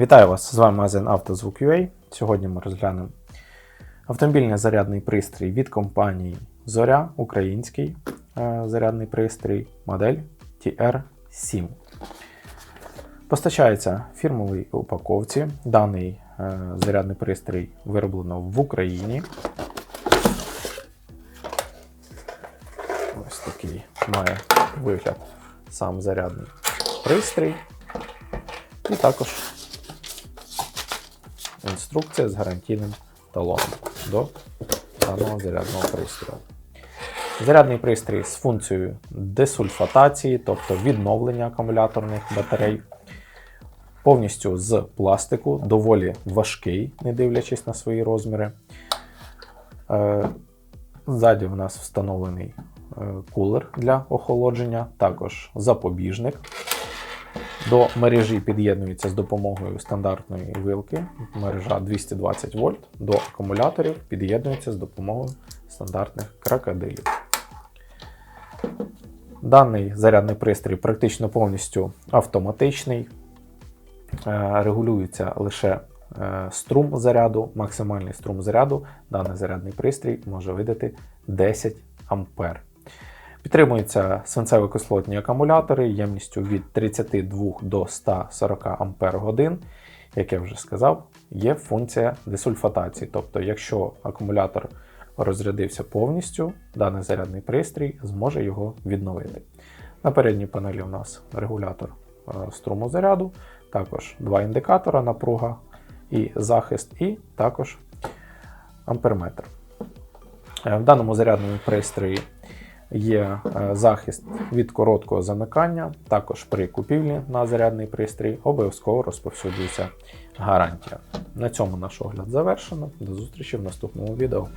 Вітаю вас! З вами магазин «Автозвук.UA». Сьогодні ми розглянемо автомобільний зарядний пристрій від компанії Зоря, український е, зарядний пристрій, модель TR7. Постачається фірмовій упаковці. Даний е, зарядний пристрій вироблено в Україні. Ось такий має вигляд сам зарядний пристрій. І також інструкція з гарантійним талоном до даного зарядного пристрою. Зарядний пристрій з функцією десульфатації, тобто відновлення акумуляторних батарей. Повністю з пластику, доволі важкий, не дивлячись на свої розміри. Е, Ззаді в нас встановлений е, кулер для охолодження, також запобіжник. До мережі під'єднується з допомогою стандартної вилки. Мережа 220 вольт. До акумуляторів під'єднується з допомогою стандартних крокодилів. Даний зарядний пристрій практично повністю автоматичний. Е, Регулюється лише е, струм заряду, максимальний струм заряду. Даний зарядний пристрій може видати 10 ампер. Підтримуються свинцево-кислотні акумулятори ємністю від 32 до 140 Ампер годин. Як я вже сказав, є функція десульфатації. Тобто, якщо акумулятор розрядився повністю, даний зарядний пристрій зможе його відновити. На передній панелі у нас регулятор е, струму заряду, також два індикатора, напруга і захист, і також амперметр. Е, В даному зарядному пристрої є е, захист від короткого замикання. Також при купівлі на зарядний пристрій обов'язково розповсюджується гарантія. На цьому наш огляд завершено. До зустрічі в наступному відео.